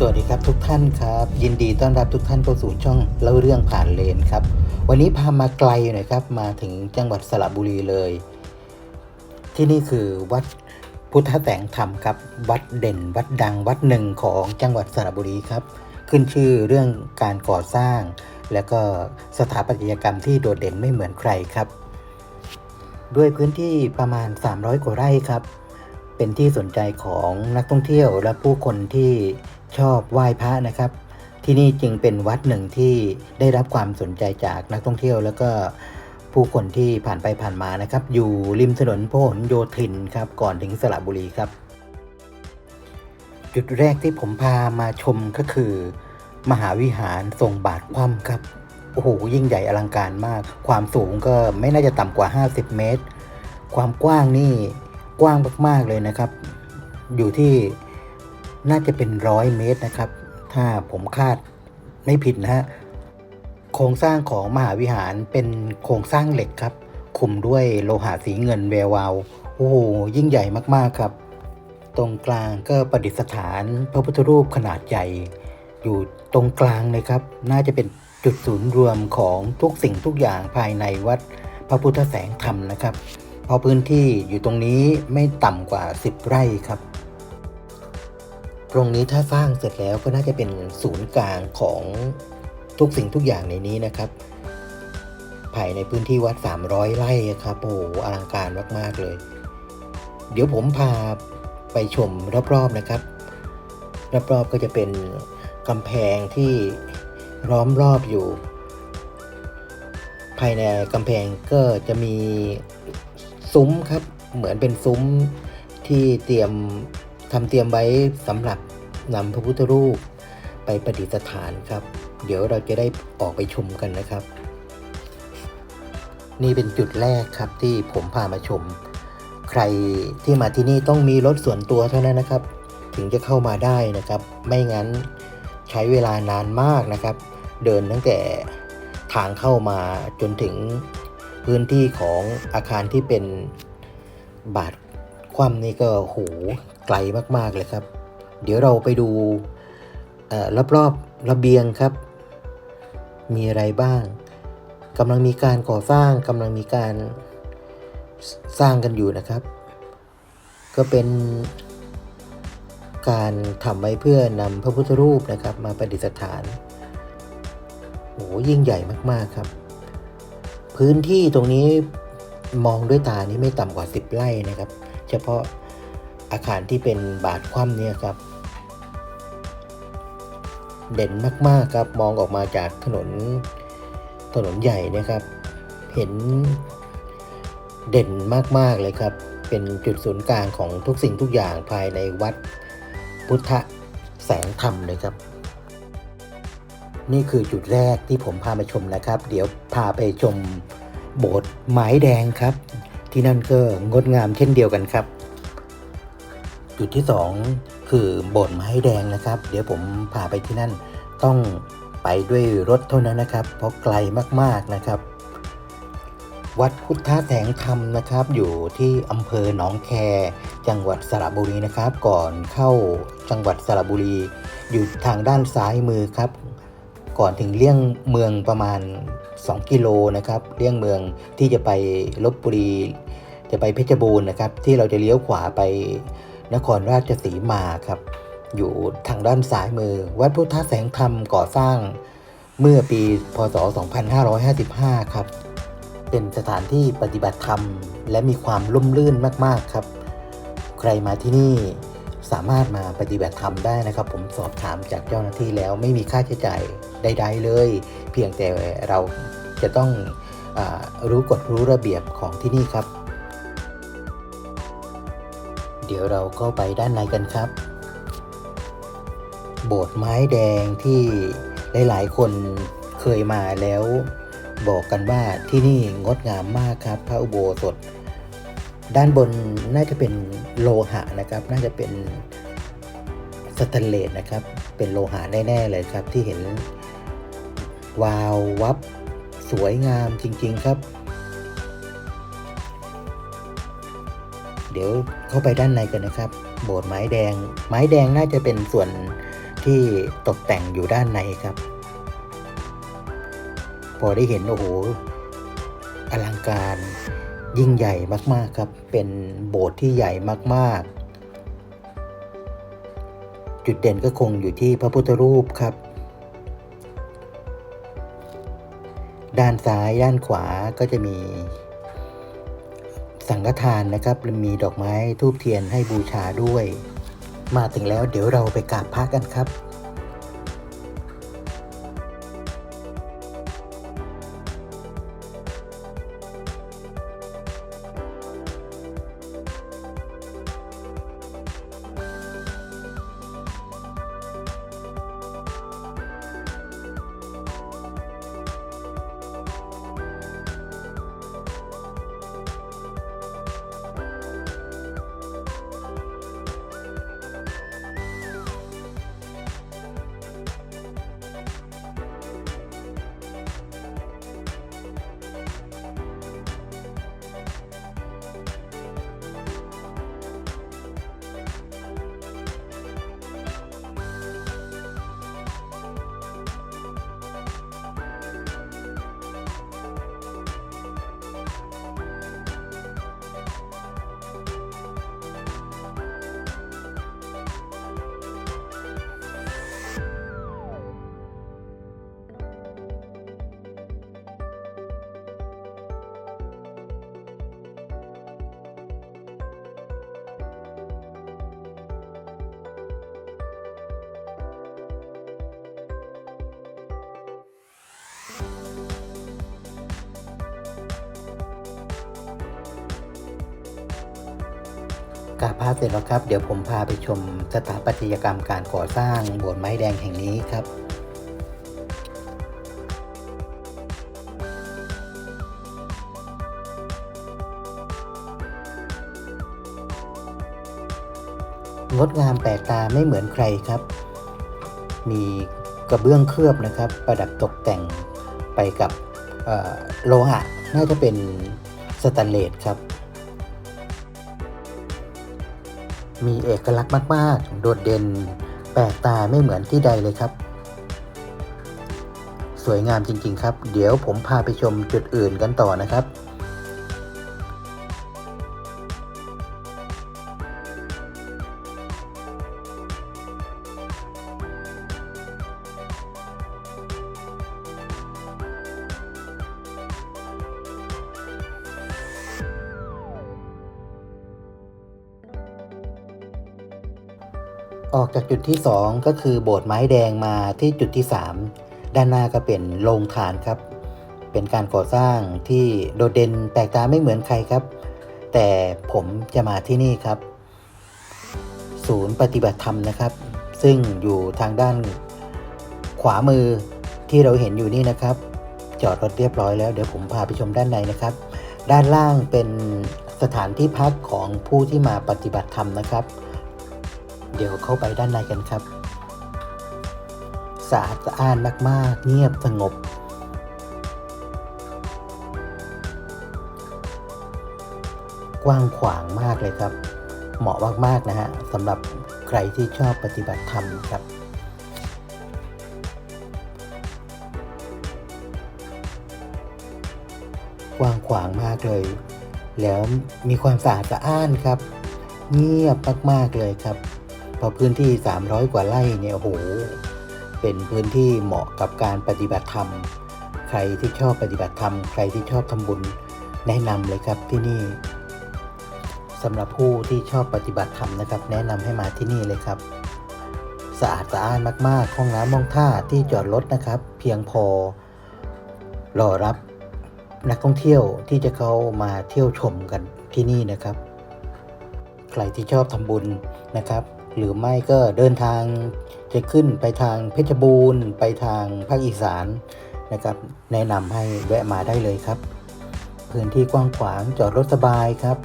สวัสดีครับทุกท่านครับ ยินดีต้อนรับทุกท่านเข้าสู่ช่องเล่าเรื่องผ่านเลนครับ วันนี้พามาไกลหน่อยครับมาถึงจังหวัดสระบุรีเลย ที่นี่คือวัดพุทธแสงธรรมครับ วัดเด่นวัดดังวัดหนึ่งของจังหวัดสระบุรีครับ ขึ้นชื่อเรื่องการก่อสร้าง และก็สถาปัตยกรรมที่โดดเด่นไม่เหมือนใครครับ ด้วยพื้นที่ประมาณ 300 กว่าไร่ครับ เป็นที่สนใจของนักท่องเที่ยวและผู้คนที่ ชอบไหว้พระนะครับ ที่นี่จึงเป็นวัดหนึ่งที่ได้รับความสนใจจากนักท่องเที่ยว แล้วก็ผู้คนที่ผ่านไปผ่านมานะครับ อยู่ริมถนนพหลโยธินครับก่อนถึงสระบุรีครับ จุดแรกที่ผมพามาชมก็คือ มหาวิหารทรงบาทคว่ำครับโอ้โหยิ่งใหญ่อลังการมาก ความสูงก็ไม่น่าจะต่ำกว่า 50 เมตร ความกว้างนี่กว้างมากๆเลยนะครับ อยู่ที่ น่าจะเป็นร้อยเมตรนะครับ ถ้าผมคาดไม่ผิดนะฮะโครงสร้างของมหาวิหารเป็นโครงสร้างเหล็กครับ คุมด้วยโลหะสีเงินแวววาวโอ้โหยิ่งใหญ่มากๆครับ ตรงกลางก็ประดิษฐานพระพุทธรูปขนาดใหญ่ อยู่ตรงกลางเลยครับ น่าจะเป็นจุดศูนย์รวมของทุกสิ่งทุกอย่างภายในวัดพระพุทธแสงธรรมนะครับ เพราะพื้นที่อยู่ตรงนี้ไม่ต่ำกว่า 10 ไร่ครับ รงนี้ถ้าสร้างเสร็จแล้วก็น่าจะเป็นศูนย์กลางของทุกสิ่งทุกอย่างในนี้นะครับภายในพื้นที่วัด 300 ไร่ครับโอ้โหอลังการมาก ๆ เลย เดี๋ยวผมพาไปชมรอบ ๆ นะครับ รอบ ๆ ก็จะเป็นกำแพงที่ล้อมรอบอยู่ ภายในกำแพงก็จะมีซุ้มครับ เหมือนเป็นซุ้มที่เตรียมทำเตรียมไว้สำหรับ นำพระพุทธรูปไปประดิษฐานครับ เดี๋ยวเราจะได้ออกไปชมกันนะครับ นี่เป็นจุดแรกครับที่ผมพามาชม ใครที่มาที่นี่ต้องมีรถส่วนตัวเท่านั้นนะครับ ถึงจะเข้ามาได้นะครับ ไม่งั้นใช้เวลานานมากนะครับ เดินตั้งแต่ทางเข้ามาจนถึงพื้นที่ของอาคารที่เป็นบาทคว่ำนี่ก็โหไกลมากๆเลยครับ เดี๋ยวเราไปดูเอ่อรอบๆระเบียงครับ มีอะไรบ้างกำลังมีการก่อสร้างกำลังมีการสสร้างกันอยู่นะครับ ก็เป็นการทำไว้เพื่อนำพระพุทธรูปนะครับ มาประดิษฐานโอ้ยิ่งใหญ่มากๆครับ พื้นที่ตรงนี้มองด้วยตานี้ไม่ต่ำกว่า 10 ไร่นะครับ เฉพาะ อาคารที่เป็นบาทคว่ำเนี่ยครับ เด่นมาก ๆ ครับมองออกมาจากถนนถนนใหญ่นะครับ เห็นเด่นมาก ๆ เลยครับ เป็นจุดศูนย์กลางของทุกสิ่งทุกอย่างภายในวัดพุทธแสงธรรมเลยครับ นี่คือจุดแรกที่ผมพามาชมนะครับ เดี๋ยวพาไปชมโบสถ์ไม้แดงครับ ที่นั่นก็งดงามเช่นเดียวกันครับ จุดที่สองคือโบสถ์ไม้แดงนะครับ เดี๋ยวผมพาไปที่นั่นต้องไปด้วยรถเท่านั้นนะครับ เพราะไกลมากๆนะครับ วัดพุทธแสงธรรมนะครับ อยู่ที่อำเภอหนองแค จังหวัดสระบุรีนะครับ ก่อนเข้าจังหวัดสระบุรี อยู่ทางด้านซ้ายมือครับ ก่อนถึงเลี่ยงเมืองประมาณ 2 กิโลนะครับเลี่ยงเมืองที่จะไปลบบุรีจะไปเพชรบูรณ์นะครับ ที่เราจะเลี้ยวขวาไป นครราชสีมาครับ อยู่ทางด้านซ้ายมือ วัดพุทธแสงธรรมก่อสร้างเมื่อปีพศ 2555 ครับ เป็นสถานที่ปฏิบัติธรรม และมีความร่มรื่นมากๆครับ ใครมาที่นี่สามารถมาปฏิบัติธรรมได้นะครับ ผมสอบถามจากเจ้าหน้าที่แล้วไม่มีค่าใช้จ่ายใด ๆ เลย เพียงแต่เราจะต้องอรู้กฎรู้ระเบียบของที่นี่ครับ เดี๋ยวเราก็ไปด้านในกันครับ โบสถ์ไม้แดงที่หลายๆ คนเคยมาแล้ว บอกกันว่าที่นี่งดงามมากครับพระอุโบสถ ด้านบนน่าจะเป็นโลหะนะครับ น่าจะเป็นสแตนเลสนะครับ เป็นโลหะแน่ๆเลยครับที่เห็นวาววับสวยงามจริง ๆ ครับ เดี๋ยวเข้าไปด้านในกันนะครับ โบสถ์ไม้แดง ไม้แดงน่าจะเป็นส่วนที่ตกแต่งอยู่ด้านในครับ พอได้เห็นโอ้โหอลังการยิ่งใหญ่มาก ๆ ครับ เป็นโบสถ์ที่ใหญ่มาก ๆ จุดเด่นก็คงอยู่ที่พระพุทธรูปครับ ด้านซ้ายด้านขวาก็จะมี สังฆทานนะครับมีดอกไม้ทูบเทียนให้บูชาด้วย มาถึงแล้วเดี๋ยวเราไปกราบพระกันครับ กราพระเสร็จแล้วครับ เดี๋ยวผมพาไปชมสถาปัตยกรรมการก่อสร้างโบสถ์ไม้แดงแห่งนี้ครับงดงามแปลกตาไม่เหมือนใครครับ มีกระเบื้องเคลือบนะครับ ประดับตกแต่ง ไปกับโลหะน่าจะเป็นสแตนเลสครับ มีเอกลักษณ์มาก ๆ โดดเด่นแปลกตาไม่เหมือนที่ใดเลยครับ สวยงามจริง ๆ ครับ เดี๋ยวผมพาไปชมจุดอื่นกันต่อนะครับ ออกจากจุดที่ 2 ก็คือโบสถ์ไม้แดงมาที่จุดที่ 3 ด้านหน้าก็เป็นโรงทานครับ เป็นการก่อสร้างที่โดดเด่นแปลกตาไม่เหมือนใครครับ แต่ผมจะมาที่นี่ครับ ศูนย์ปฏิบัติธรรมนะครับ ซึ่งอยู่ทางด้านขวามือที่เราเห็นอยู่นี่นะครับ จอดรถเรียบร้อยแล้วเดี๋ยวผมพาไปชมด้านในนะครับ ด้านล่างเป็นสถานที่พักของผู้ที่มาปฏิบัติธรรมนะครับ เดี๋ยวเข้าไปด้านในกันครับสะอาดสะอ้านมาก ๆ เงียบสงบ กว้างขวางมากเลยครับ เหมาะมาก ๆ นะฮะสำหรับใครที่ชอบปฏิบัติธรรมครับ กว้างขวางมากเลย แล้วมีความสะอาดสะอ้านครับ เงียบมาก ๆ เลยครับ เพราะพื้นที่ 300 กว่าไร่เนี่ยโอ้โหเป็นพื้นที่เหมาะกับการปฏิบัติธรรม ใครที่ชอบปฏิบัติธรรม ใครที่ชอบทำบุญแนะนำเลยครับที่นี่สำหรับผู้ที่ชอบปฏิบัติธรรมนะครับ แนะนำให้มาที่นี่เลยครับสะอาดสะอ้านมากๆ ห้องน้ำห้องท่าที่จอดรถนะครับ เพียงพอรอรับนักท่องเที่ยวที่จะเข้ามาเที่ยวชมกันที่นี่นะครับ ใครที่ชอบทำบุญนะครับ หรือไม่ก็เดินทางจะขึ้นไปทางเพชรบูรณ์ ไปทางภาคอีสานนะครับแนะนำให้แวะมาได้เลยครับ พื้นที่กว้างขวางจอดรถสบายครับ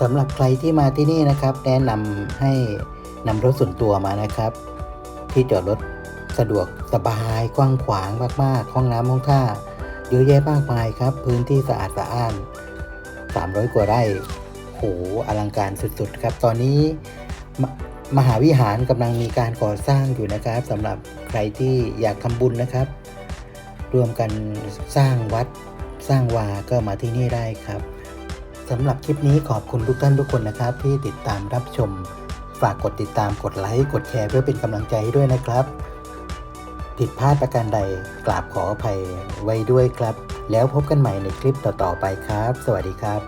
สำหรับใครที่มาที่นี่นะครับ แนะนำให้ นำรถส่วนตัวมานะครับ ที่จอดรถสะดวกสบายกว้างขวางมากๆ ห้องน้ำห้องท่า เยอะแยะมากมายครับ พื้นที่สะอาดสะอ้าน 300 กว่าไร่โหอลังการสุดๆครับ ตอนนี้มมหาวิหารกำลังมีการก่อสร้างอยู่นะครับสำหรับใครที่อยากทำบุญนะครับ รวมกันสร้างวัดสร้างวาก็มาที่นี่ได้ครับสำหรับคลิปนี้ขอบคุณทุกท่านทุกคนนะครับ ที่ติดตามรับชม ฝากกดติดตามกดไลค์กดแชร์เพื่อเป็นกำลังใจให้ด้วยนะครับ ผิดพลาดประการใดกราบขออภัยไว้ด้วยครับ แล้วพบกันใหม่ในคลิปต่อๆไปครับ สวัสดีครับ